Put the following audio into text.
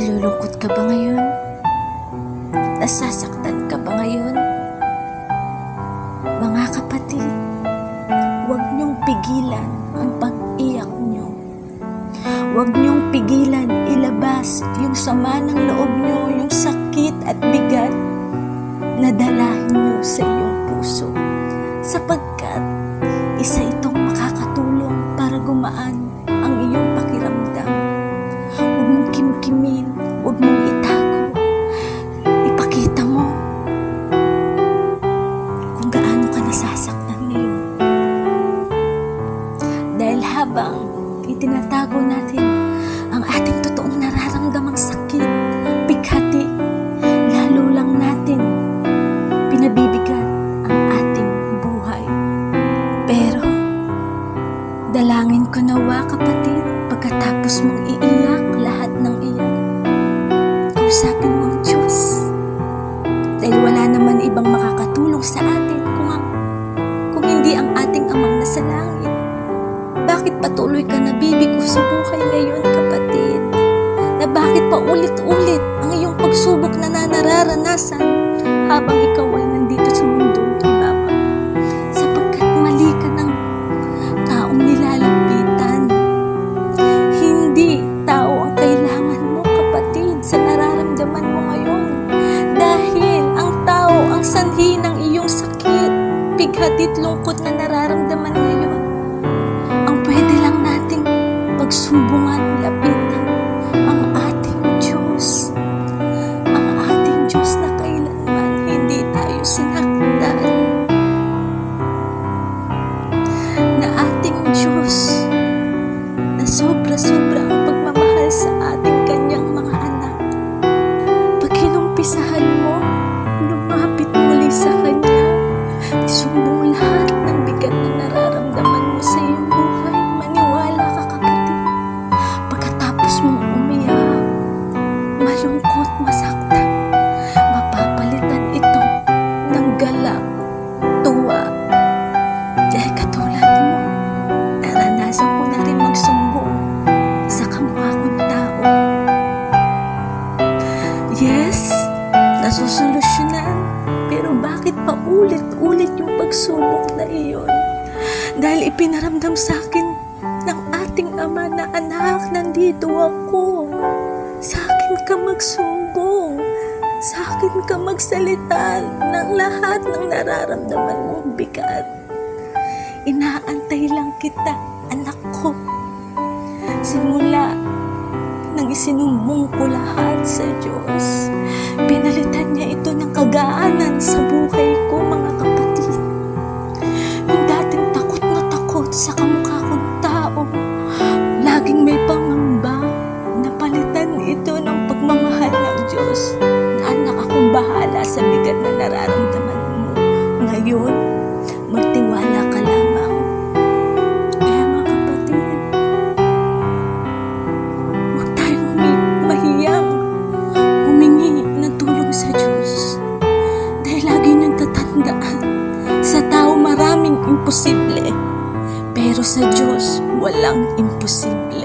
Nalulungkot ka ba ngayon? Nasasaktan ka ba ngayon? Mga kapatid, huwag niyong pigilan ang pag-iyak niyo. Huwag niyong pigilan ilabas yung sama ng loob niyo, yung sakit at bigat na dalahin niyo sa iyong puso. Sapagkat pagkatapos mong iiyak lahat ng iyak, kausapin mo ang Diyos. Dahil wala naman ibang makakatulong sa atin kung, ang, kung hindi ang ating amang nasa langit. Bakit patuloy ka nabibigo sa buhay ngayon, kapatid? Na bakit pa ulit-ulit ang iyong pagsubok na nanararanasan habang ikaw ay ang ng iyong sakit, bighatit lungkot na nararamdaman malungkot, masaktan, mapapalitan ito ng galak, tuwa. Dahil katulad mo, naranasan ko na rin magsumbong sa kamukha kong tao. Yes, nasusolusyonan. Pero bakit pa ulit-ulit yung pagsubok na iyon? Dahil ipinaramdam sa akin ng ating ama na anak, nandito ako. Magsumbong. Sa akin ka magsalita ng lahat ng nararamdaman mong bigat. Inaantay lang kita, anak ko. Simula nang isinumbong ko lahat sa Diyos, pinalitan niya ito ng kagaanan sa buhay ko, mga kapatid. Ngayon, magtiwala ka lamang. Kaya mga kapatid, Huwag tayong humi- mahiyang humingi ng tulong sa Diyos. Dahil lagi niyong tatandaan, sa tao maraming imposible, pero sa Diyos walang imposible.